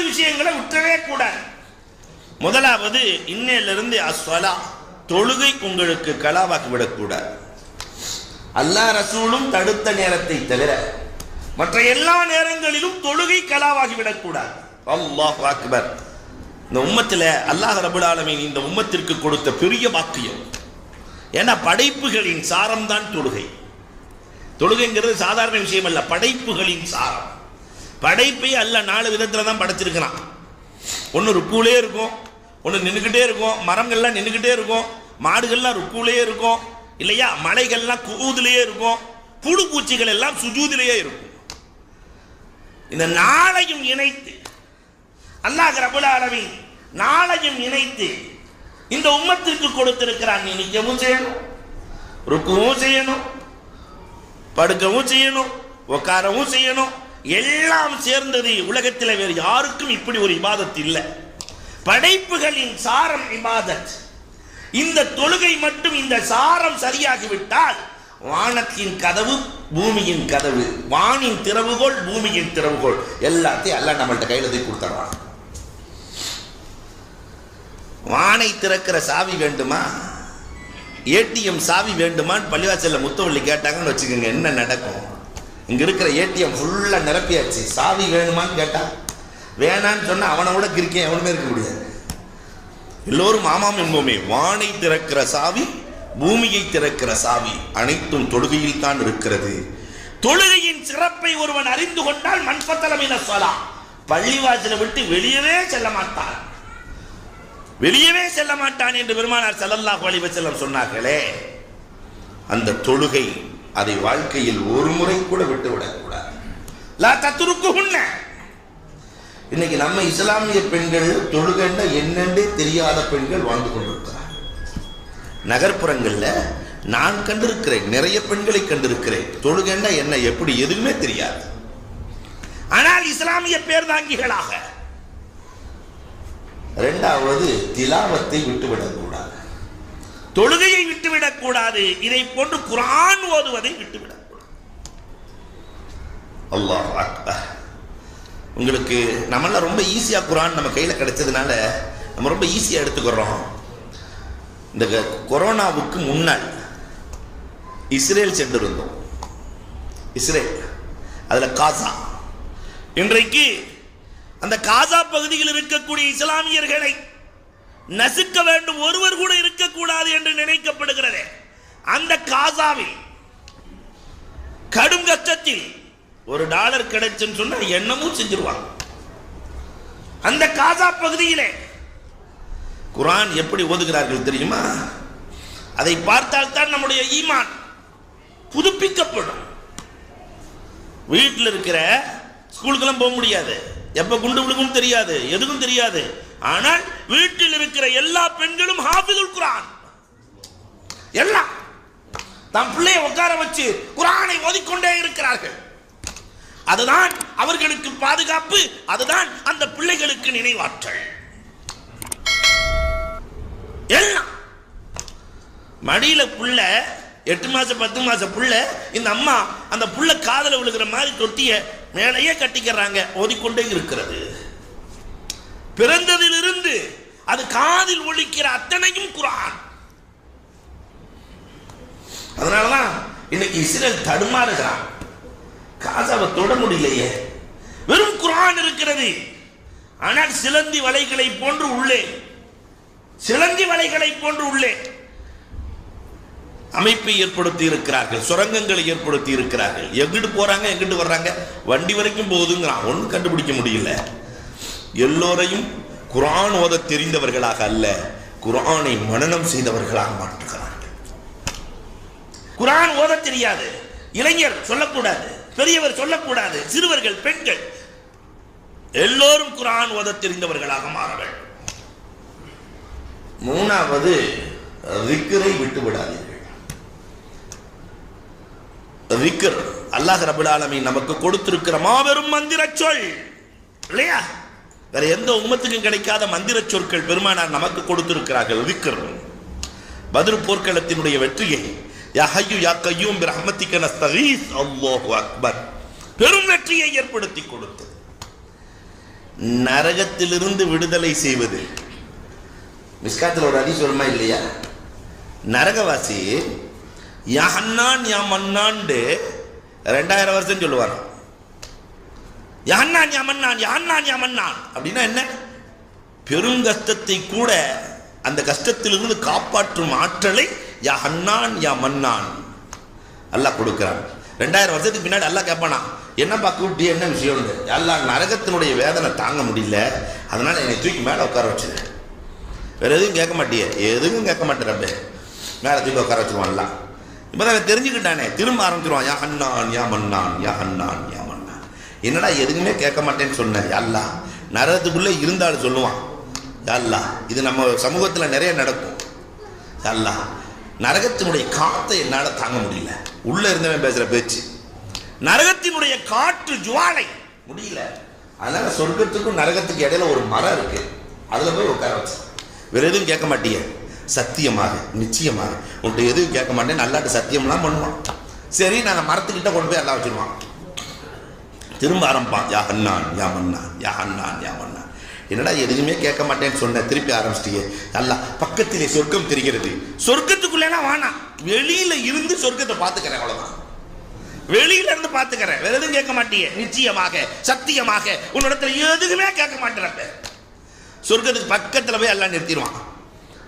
நாலு விஷயங்களை விட்டவே கூடாது. முதலாவது இன்னையிலிருந்து அஸ்வலா தொழுகை உங்களுக்கு கலாவாக்கி விடக்கூடாது அல்லாஹ் ரசூலும் தடுத்த நேரத்தை தவிர மற்ற எல்லா நேரங்களிலும் தொழுகை கலாவாகி விடக்கூடாது அல்லாஹ் அக்பர். இந்த உம்மத்தில் அல்லாஹ் ரபுல் ஆலமின் இந்த உம்மத்திற்கு கொடுத்த பெரிய வாக்கியம். ஏன்னா படைப்புகளின் சாரம் தான் தொழுகை. தொழுகைங்கிறது சாதாரண விஷயம் அல்ல படைப்புகளின் சாரம். படைப்பை அல்ல நாலு விதத்தில் தான் படைச்சிருக்கிறான். ஒன்று ருக்கூலே இருக்கும் ஒன்று நின்றுக்கிட்டே இருக்கும் மரங்கள்லாம் நின்றுக்கிட்டே இருக்கும் மாடுகள்லாம் ருக்கூலேயே இருக்கும் இல்லையா? மலைகள்லாம் கூதுலேயே இருக்கும் புழு பூச்சிகள் எல்லாம் சுஜூதிலேயே இருக்கும். இந்த நாளையும் இணைத்து அல்லாஹ் ரபுல அரவி நாளையும் இணைத்து இந்த உம்மத்திற்கு கொடுத்திருக்கிறான். நீ நிற்கவும் செய்யணும் ருக்கவும் செய்யணும் படுக்கவும் செய்யணும் உட்காரவும் செய்யணும் எல்லாம் சேர்ந்தது உலகத்தில் வேறு யாருக்கும் இப்படி ஒரு இபாதத் இல்லை. படைப்புகளின் சாரம் இபாதத். இந்த தொழுகை மட்டும் இந்த சாரம் சரியாகிவிட்டால் வானத்தின் கதவு பூமியின் கதவு வானின் திறவுகோள் பூமியின் திறவுகோள் எல்லாத்தையும் எல்லாம் நம்மள்கிட்ட கையில் தூக்கி கொடுத்துறான் வானை திறக்கிற சாவி வேண்டுமா? ஏடிஎம் சாவி வேண்டுமான்னு பள்ளிவாசலில் முத்தவள்ளி கேட்டாங்கன்னு வச்சுக்கோங்க என்ன நடக்கும்? இங்க இருக்கிற ஏடிஎம் ஃபுல்லா நிரப்பியாச்சு. சாவி வேணுமான்னு கேட்டா வேணான்னு சொன்னா அவனை விட கிரிக்கே எவனுமே இருக்க முடியாது. எல்லோரும் ஆமாம் என்போமே. வானை திறக்கிற சாவி பூமியை திறக்கிற சாவி அனைத்தும் தொழுகையில் தான் இருக்கிறது. தொழுகையின் சிறப்பை ஒருவன் அறிந்து கொண்டால் மண்பத்தலம் என சொல்லலாம். பள்ளிவாசலை விட்டு வெளியவே செல்ல மாட்டான். வெளியவே செல்ல மாட்டான் என்று பெருமானார் செல்லல்லா அலைஹி சொன்னார்களே அந்த தொழுகை அதை வாழ்க்கையில் ஒரு முறை கூட விட்டு விடக்கூடாது இன்னைக்கு நம்ம இஸ்லாமிய பெண்கள் தொழுகண்ட என்னென்றே தெரியாத பெண்கள் வாழ்ந்து கொண்டிருக்கிறார் நகர்ப்புறங்களில் நான் கண்டிருக்கிறேன் நிறைய பெண்களை கண்டிருக்கிறேன். தொழுகைன்னா என்ன எப்படி எதுவுமே தெரியாது. ஆனால் இஸ்லாமிய பேர்தாங்கிகளாக. ரெண்டாவது திலாவத்தை விட்டுவிடக்கூடாது தொழுகையை விட்டுவிடக்கூடாது இதை போன்று குரான் ஓதுவதை விட்டுவிடக்கூடாது அல்லாஹ் அக்பர். உங்களுக்கு நம்மளாம் ரொம்ப ஈஸியாக குரான் நம்ம கையில் கிடைச்சதுனால நம்ம ரொம்ப ஈஸியாக எடுத்துக்கிறோம். இந்த கொரோனாவுக்கு முன்னால் இஸ்ரேல் சென்றிருந்தோம். இஸ்ரேல் அதில் காசா. இன்றைக்கு அந்த காசா பகுதியில் இருக்கக்கூடிய இஸ்லாமியர்களை நசுக்க வேண்டும். ஒருவர் கூட இருக்கக்கூடாது என்று நினைக்கப்படுகிறது. அந்த காசாவில் கடும் கஷ்டத்தில் ஒரு டாலர் கிடைச்சுன்னு சொன்னா என்னமும் செஞ்சிருவாங்க. அந்த காசா பகுதியிலே குரான் எப்படி ஓதுகிறார்கள் தெரியுமா? அதை பார்த்தால் தான் நம்முடைய ஈமான் புதுப்பிக்கப்படும். வீட்டில் இருக்கிற ஸ்கூலுக்கெல்லாம் போக முடியாது. எப்போ குண்டு விழுகும் தெரியாது. எதுவும் தெரியாது. ஆனால் வீட்டில் இருக்கிற எல்லா பெண்களும் ஹாஃபிதுல் குரான் எல்லாம் தம் பிள்ளையை உட்கார வச்சு குரானை ஓதிக்கொண்டே இருக்கிறார்கள். அதுதான் அவர்களுக்கு பாதுகாப்பு அதுதான் அந்த பிள்ளைகளுக்கு நினைவாற்றல். எல்லாம் மடியில புள்ள எட்டு மாசம் பத்து மாசம் புள்ள இந்த அம்மா அந்த புள்ள காதல விழுகிற மாதிரி தொட்டிய மேலேயே கட்டிக்கிறாங்க ஓதிக்கொண்டே இருக்கிறது. பிறந்ததிலிருந்து அது காதில் ஒழிக்கிற அத்தனையும் குரான். அதனாலதான் இன்னைக்கு இஸ்ரேல் தடுமாறுகிறான். காசாவை தொட முடியலையே. வெறும் குரான் இருக்கிறது. ஆனால் சிலந்தி வலைகளை போன்று உள்ளே. சிலந்தி வலைகளை போன்று உள்ளே. அமைப்பை ஏற்படுத்தி இருக்கிறார்கள் சுரங்கங்களை ஏற்படுத்தி இருக்கிறார்கள். எங்கிட்டு போறாங்க எங்கிட்டு வர்றாங்க? வண்டி வரைக்கும் போகுதுங்கிறான். ஒன்றும் கண்டுபிடிக்க முடியல. எல்லோரையும் குரான் ஓத தெரிந்தவர்களாக அல்ல குரானை மனநம் செய்தவர்களாக மாற்றுகிறார்கள். குரான் ஓத தெரியாது. இளைஞர் சொல்லக்கூடாது பெரியவர் சொல்லக்கூடாது சிறுவர்கள் பெண்கள். எல்லோரும் குரான் ஓத தெரிந்தவர்களாக மாற வேண்டும். மூணாவது ரிக்கரை விட்டு விடாதீர்கள். ரிக்கர் அல்லாஹ் ரபுல் ஆலமி நமக்கு கொடுத்திருக்கிற மாபெரும் மந்திர சொல் இல்லையா? வேற எந்த உம்மத்துக்கும் கிடைக்காத மந்திர சொற்கள் பெருமானார் நமக்கு கொடுத்திருக்கிறார்கள். விக்ரம் பதில் போர்க்களத்தினுடைய வெற்றியை யா யா கையூம் பிரஹ்மத்திக்க நஸ்தகீஸ். அல்லாஹு அக்பர். பெரும் வெற்றியை ஏற்படுத்தி கொடுத்தது நரகத்திலிருந்து விடுதலை செய்வது. மிஸ்காத்தில் ஒரு அடி சொல்லுமா இல்லையா? நரகவாசி யா ஹன்னான் யா மன்னான்டு ரெண்டாயிரம் வருஷம் சொல்லுவாராம். யான்னான் யா யான்னான் யா அப்படின்னா என்ன? பெருங்கஷ்டத்தை கூட அந்த கஷ்டத்திலிருந்து காப்பாற்றும் ஆற்றலை யா அண்ணான் யா மன்னான் அல்லாஹ் கொடுக்குறான். ரெண்டாயிரம் வருஷத்துக்கு பின்னாடி அல்லாஹ் கேட்பானா என்னப்பா கூப்பிட்டு என்ன விஷயம்? எல்லாம் நரகத்தினுடைய வேதனை தாங்க முடியல. அதனால என்னை தூக்கி மேலே உட்கார வச்சுரு. வேற எதுவும் கேட்க மாட்டியே. எதுவும் கேட்க மாட்டேன் ரப்பே. மேலே தூக்கி உட்கார வச்சுருவான்லாம் இப்போ தான் தெரிஞ்சுக்கிட்டானே. திரும்ப ஆரம்பிச்சிருவான் யா அண்ணான் யா மன்னான் யா அண்ணான் யா என்னடா எதுவுமே கேட்க மாட்டேன்னு சொன்னேன் அல்லா நரகத்துக்குள்ளே இருந்தாலும் சொல்லுவான். அல்லா இது நம்ம சமூகத்தில் நிறைய நடக்கும். அல்லா நரகத்தினுடைய காத்தை என்னால் தாங்க முடியல. உள்ளே இருந்தவன் பேசுகிற பேச்சு. நரகத்தினுடைய காற்று ஜுவாலை. முடியல. அதனால் சொர்க்கத்துக்கும் நரகத்துக்கு இடையில ஒரு மரம் இருக்கு. அதில் போய் உட்கார வச்சு. வேற எதுவும் கேட்க மாட்டிய. சத்தியமாக நிச்சயமாக. உன்ட்டு எதுவும் கேட்க மாட்டேன். நல்லாட்டு சத்தியம்லாம் பண்ணுவான். சரி நாங்கள் மரத்துக்கிட்ட கொண்டு போய் எல்லாம் வச்சுருவான். திரும்ப ஆரம்பிப்பான். யா அண்ணான் யா மன்னான் யா அண்ணான் யா மன்னான். என்னடா எதுவுமே கேட்க மாட்டேன்னு சொன்ன திருப்பி ஆரம்பிச்சிட்டியே. நல்லா பக்கத்திலே சொர்க்கம் தெரிகிறது. சொர்க்கத்துக்குள்ளேனா வானா? வெளியில இருந்து சொர்க்கத்தை பார்த்துக்கிறேன் அவ்வளோதான் வெளியில இருந்து பார்த்துக்கிறேன். வேற எதுவும் கேட்க மாட்டியே. நிச்சயமாக சத்தியமாக உன்னிடத்துல எதுவுமே கேட்க மாட்டேன் சொர்க்கத்துக்கு பக்கத்தில் போய் எல்லாம் நிறுத்திடுவான்.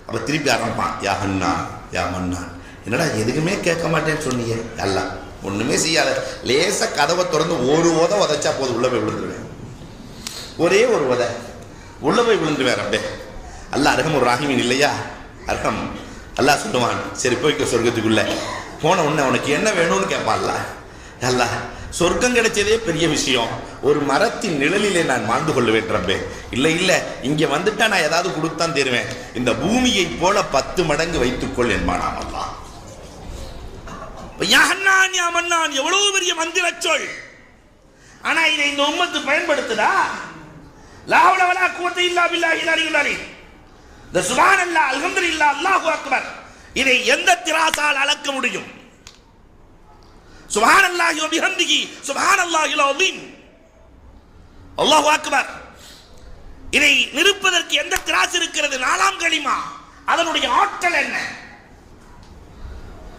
அப்போ திருப்பி ஆரம்பிப்பான். யா அண்ணா யா மன்னான். என்னடா எதுக்குமே கேட்க மாட்டேன்னு சொன்னீங்க எல்லாம் ஒன்றுமே செய்யாத. லேசாக கதவை திறந்து ஒரு உத உதைச்சா போதும். உள்ள போய் விழுந்துருவேன். ஒரே ஒரு உத. உள்ள போய் விழுந்துருவேன் அப்படியே அல்ல அருகம் ஒரு ராகிமீன் இல்லையா? அர்ஹம். அல்லாஹ் சொல்லுவான் சரி போய்க்க சொர்க்கத்துக்குள்ள. போன உடனே உனக்கு என்ன வேணும்னு கேட்பான்ல அல்லாஹ். சொர்க்கம் கிடைச்சதே பெரிய விஷயம். ஒரு மரத்தின் நிழலிலே நான் வாழ்ந்து கொள்ளுவேன் ரப்பே. இல்லை இல்லை இங்கே வந்துட்டா நான் ஏதாவது கொடுத்தான் தருவேன். இந்த பூமியை போல பத்து மடங்கு வைத்துக்கொள் என்பானாம் அல்லாஹ் இப்ப யா ஹன்னான் யா மன்னான் எவ்வளவு பெரிய மந்திர சொல்? ஆனா இதை இந்த உம்மத்து பயன்படுத்துதா? லாவலவலா வலா இல்லா பில்லாஹி இந்த அலீம். இந்த சுப்ஹானல்லாஹ் இல்லா அல்லாஹு அக்பர். இதை எந்த திராசால் அளக்க முடியும்? சுபான் அல்லாஹி அபிஹந்திகி சுபான் அல்லாஹி அபின் அல்லாஹு அக்பர். இதை நிறுப்பதற்கு எந்த திராஸ் இருக்கிறது? நாலாம் களிமா. அதனுடைய ஆற்றல் என்ன?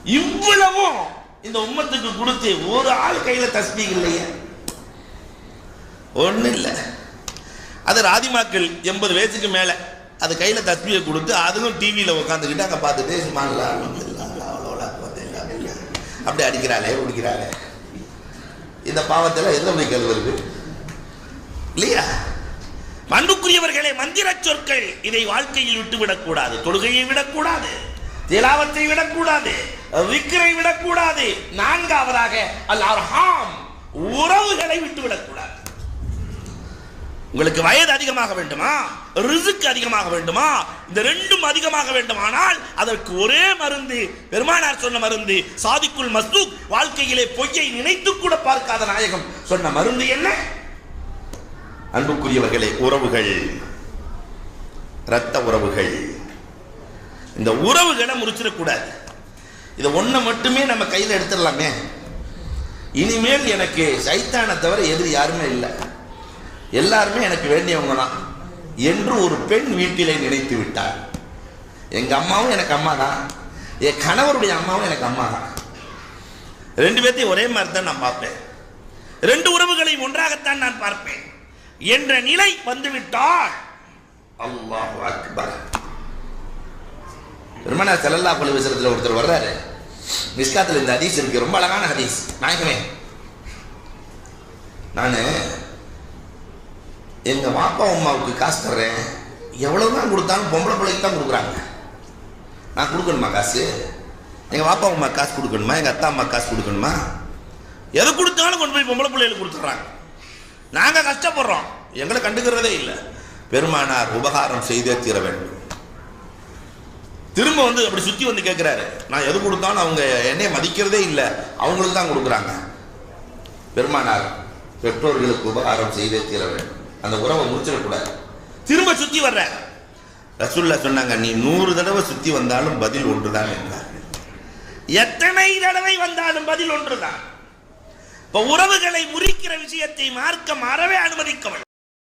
இவ்வளவும் இந்த உம்மத்துக்கு கொடுத்து ஒரு ஆள் கையில தஸ்பீக் இல்லையே. ஒண்ணும் இல்லை. அது ராதிமாக்கள் எண்பது வயசுக்கு மேல. அது கையில தஸ்பியை கொடுத்து அதுவும் டிவியில உட்காந்துக்கிட்டு அங்க பார்த்துட்டு சும்மாங்களா அப்படி அடிக்கிறாளே பிடிக்கிறாளே இந்த பாவத்தில் எந்த போய் கழுவுறது இல்லையா? மண்ணுக்குரியவர்களே மந்திர சொற்கள் இதை வாழ்க்கையில் விட்டு விடக்கூடாது தொழுகையை விடக்கூடாது. திலாவத்தை விடக்கூடாது விக்கிரை விடக்கூடாது நான்காவதாக அல் அர்ஹாம் உறவுகளை விட்டுவிடக்கூடாது. உங்களுக்கு வயது அதிகமாக வேண்டுமா? ரிசுக்கு அதிகமாக வேண்டுமா? இந்த ரெண்டும் அதிகமாக வேண்டுமானால் அதற்கு ஒரே மருந்து பெருமானார் சொன்ன மருந்து சாதிக்குள் மஸ்தூக் வாழ்க்கையிலே பொய்யை நினைத்து கூட பார்க்காத நாயகம் சொன்ன மருந்து என்ன? அன்புக்குரியவர்களே உறவுகள் இரத்த உறவுகள். இந்த உறவுகளை முறிச்சிடக்கூடாது. இதை ஒன்றை மட்டுமே நம்ம கையில் எடுத்துடலாமே. இனிமேல் எனக்கு சைத்தானை தவிர எதிரி யாருமே இல்லை. எல்லாருமே எனக்கு வேண்டியவங்க தான். என்று ஒரு பெண் வீட்டிலே நினைத்து விட்டார். எங்கள் அம்மாவும் எனக்கு அம்மா தான். என் கணவருடைய அம்மாவும் எனக்கு அம்மா தான். ரெண்டு பேர்த்தையும் ஒரே மாதிரி தான் நான் பார்ப்பேன். ரெண்டு உறவுகளையும் ஒன்றாகத்தான் நான் பார்ப்பேன். என்ற நிலை வந்துவிட்டால் அல்லாஹ் அக்பர். பெருமனா செல்லல்லா பள்ளி ஒருத்தர் வர்றாரு. மிஸ்காத்தில் இந்த ஹதீஸ் இருக்கு. ரொம்ப அழகான ஹதீஸ். நாயகமே நான் எங்க பாப்பா அம்மாவுக்கு காசு தர்றேன். எவ்வளோ தான் கொடுத்தாலும் பொம்பளை பிள்ளைக்கு தான் கொடுக்குறாங்க. நான் கொடுக்கணுமா காசு? எங்கள் பாப்பா அம்மா காசு கொடுக்கணுமா? எங்கள் அத்தா அம்மா காசு கொடுக்கணுமா? எதை கொடுத்தாலும் கொண்டு போய் பொம்பளை பிள்ளைகளுக்கு கொடுத்துட்றாங்க. நாங்கள் கஷ்டப்படுறோம். எங்களை கண்டுக்கிறதே இல்லை. பெருமானார் உபகாரம் செய்தே தீர வேண்டும். திரும்ப வந்து அப்படி சுற்றி வந்து கேட்குறாரு நான் எது கொடுத்தாலும் அவங்க என்னைய மதிக்கிறதே இல்லை. அவங்களுக்கு தான் கொடுக்குறாங்க. பெருமானார் பெற்றோர்களுக்கு உபகாரம் செய்தே தீர வேண்டும். அந்த உறவை முடிச்சிடக்கூடாது. திரும்ப சுற்றி வர்ற. ரசுல்லா சொன்னாங்க நீ நூறு தடவை சுற்றி வந்தாலும் பதில் ஒன்றுதான் என்றார்கள் எத்தனை தடவை வந்தாலும் பதில் ஒன்றுதான். இப்போ உறவுகளை முறிக்கிற விஷயத்தை மார்க்கம் அறவே அனுமதிக்கவில்லை.